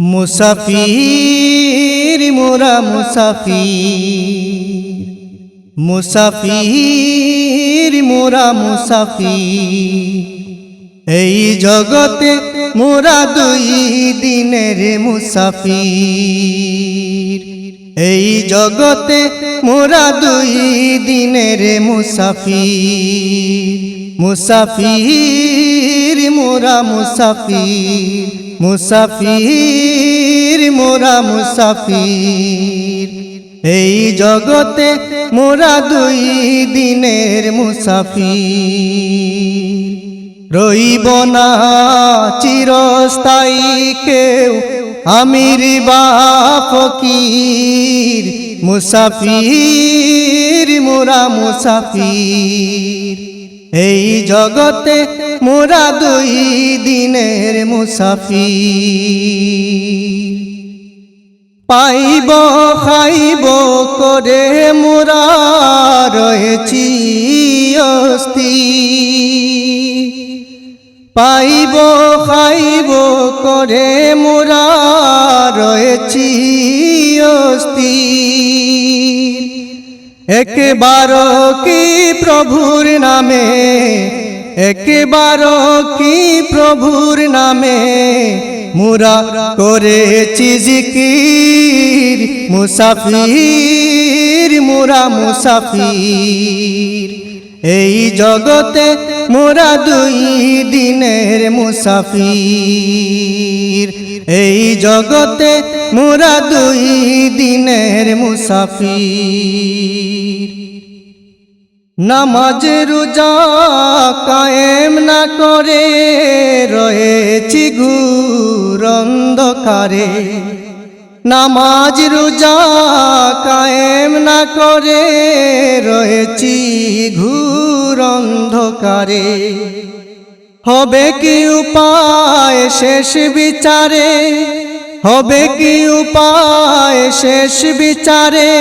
মুসাফির, মোরা মুসাফির। মুসাফির, মোরা মুসাফির। এই জগতে মোরা দুই দিনের মুসাফির। এই জগতে মোরা দুই দিনের মুসাফির। মুসাফির, মোরা মুসাফির। মুসাফির মোরা মুসাফির। এই জগতে মোরা দুই দিনের মুসাফির। রইব না চিরস্থায়ী কেউ, আমির বা ফকির। মুসাফির, মোরা মুসাফির। এই জগতে মোরা দুই দিনের মুসাফির। পাইব, খাইব, করে মোরা রয়েছি অস্থির পাইব, খাইব, করে মোরা রয়েছি অস্থির একবার কি প্রভুর নামে একবার কি প্রভুর নামে মুরা করেছি জিকির, মুসাফির, মুরা মুসাফির। এই জগতে মোরা দুই দিনের মুসাফির। এই জগতে মোরা দুই দিনের মুসাফির। নামাজ রোজা কায়েম না করে রয়েছি ঘুর অন্ধকারে নামাজ রোজা কায়েম না করে রয়েছি ঘুর অন্ধকারে। হবে কি উপায় শেষ বিচারে? হবে কি উপায় শেষ বিচারে?